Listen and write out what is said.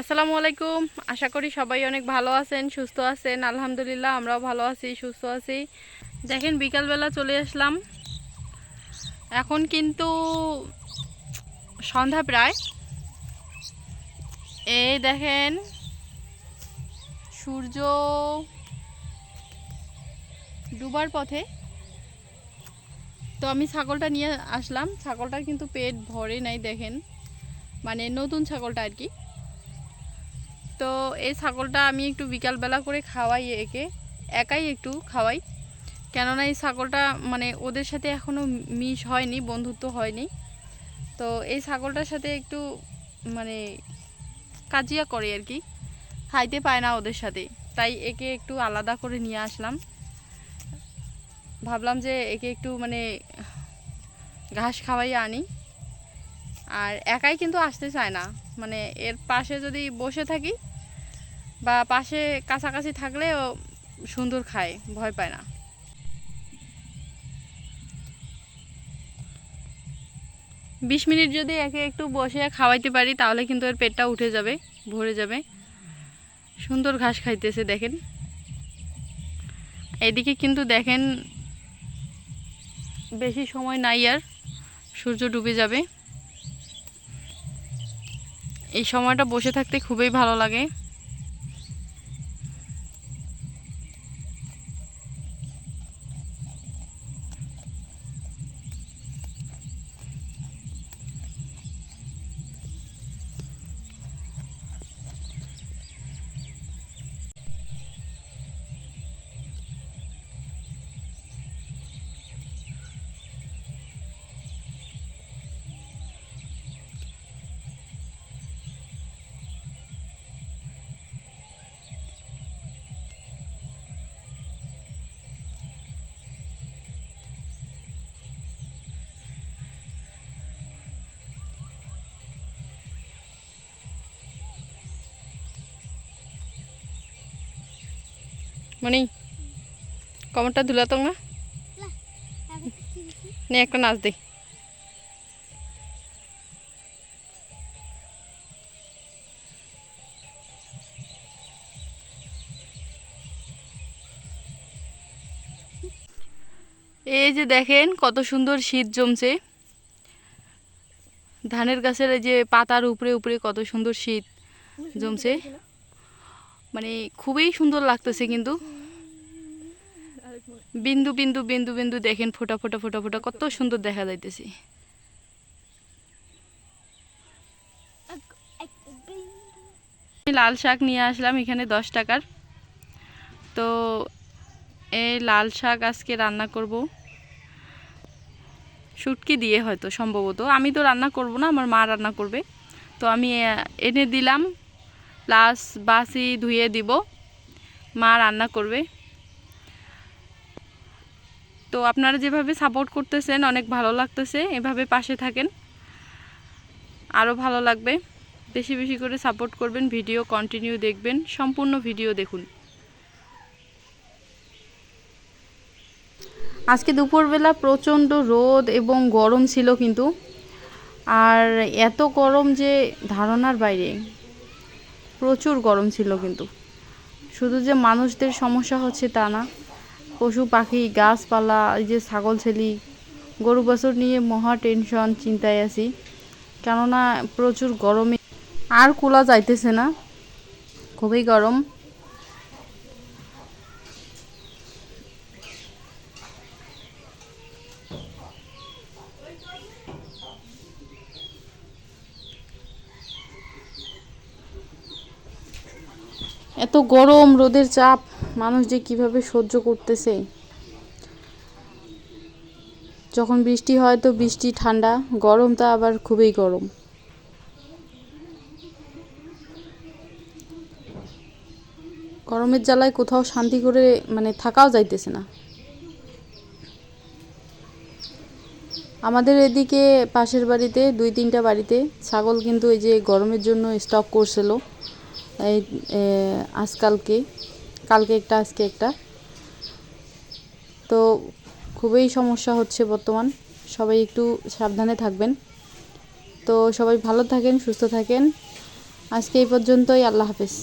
আসসালামু আলাইকুম। আশা করি সবাই অনেক ভালো আছেন, সুস্থ আছেন। আলহামদুলিল্লাহ, আমরাও ভালো আছি, সুস্থ আছি। দেখেন, বিকালবেলা চলে আসলাম। এখন কিন্তু সন্ধ্যা প্রায়। এই দেখেন, সূর্য ডুবার পথে। তো আমি ছাগলটা নিয়ে আসলাম। ছাগলটার কিন্তু পেট ভরে নাই, দেখেন। মানে নতুন ছাগলটা আর কি। তো এই ছাগলটা আমি একটু বিকালবেলা করে খাওয়াই একে, একাই একটু খাওয়াই। কেননা এই ছাগলটা মানে ওদের সাথে এখনও মিশ হয়নি, বন্ধুত্ব হয়নি। তো এই ছাগলটার সাথে একটু মানে কাজিয়া করে আর কি, খাইতে পায় না ওদের সাথে। তাই একে একটু আলাদা করে নিয়ে আসলাম। ভাবলাম যে একে একটু মানে ঘাস খাওয়াই আনি। আর একাই কিন্তু আসতে চায় না। মানে এর পাশে যদি বসে থাকি বা পাশে কাছাকাছি থাকলে ও সুন্দর খায়, ভয় পায় না। বিশ মিনিট যদি একে একটু বসে খাওয়াইতে পারি, তাহলে কিন্তু এর পেটটা উঠে যাবে, ভরে যাবে। সুন্দর ঘাস খাইতেছে, দেখেন। এদিকে কিন্তু দেখেন, বেশি সময় নাই আর, সূর্য ডুবে যাবে। এই সময়টা বসে থাকতে খুবই ভালো লাগে। মানে কমরটা ধুলাতো না নে, একটা নাচ দে। এই যে দেখেন কত সুন্দর শীত জমছে। ধানের গাছের এই যে পাতার উপরে উপরে কত সুন্দর শীত জমছে। মানে খুবই সুন্দর লাগতেছে কিন্তু। বিন্দু বিন্দু বিন্দু বিন্দু দেখেন ফোটা ফোটা ফোটা ফোটা কত সুন্দর দেখা যাইতেছে। লাল শাক নিয়ে আসলাম, এখানে দশ টাকার। তো এই লাল শাক আজকে রান্না করব। শুটকি দিয়ে হয়তো, সম্ভবত। আমি তো রান্না করব না, আমার মা রান্না করবে। তো আমি এনে দিলাম। প্লাস বাসি ধুয়ে দিব। মা রান্না করবে। তো আপনারা যেভাবে সাপোর্ট করতেছেন, অনেক ভালো লাগতেছে। এভাবে পাশে থাকেন। আরও ভালো লাগবে। বেশি বেশি করে সাপোর্ট করবেন ভিডিও কন্টিনিউ দেখবেন, সম্পূর্ণ ভিডিও দেখুন। আজকে দুপুরবেলা প্রচণ্ড রোদ এবং গরম ছিল কিন্তু। আর এত গরম যে ধারণার বাইরে। প্রচুর গরম ছিল কিন্তু। শুধু যে মানুষদের সমস্যা হচ্ছে তা না। পশু, পাখি, গাছপালা, এই যে ছাগল, ছেলি, গরু, বছর নিয়ে মহা টেনশন চিন্তায় আছি। কেননা প্রচুর গরমে আর কুলা যাইতেছে না। খুবই গরম। এত গরম, রোদের চাপ, মানুষ যে কীভাবে সহ্য করতেছে? যখন বৃষ্টি হয় তো বৃষ্টি ঠান্ডা, গরম গরমটা আবার খুবই গরম। গরমের জ্বালায় কোথাও শান্তি করে মানে থাকাও যাইতেছে না। আমাদের এদিকে পাশের বাড়িতে, দুই তিনটা বাড়িতে ছাগল কিন্তু এই যে গরমের জন্য স্টক করছিল। এই আজকালকে কালকে একটা, আজকে একটা। তো খুবই সমস্যা হচ্ছে বর্তমান। সবাই একটু সাবধানে থাকবেন। তো সবাই ভালো থাকেন, সুস্থ থাকেন। আজকে এই পর্যন্তই, আল্লাহ হাফেজ।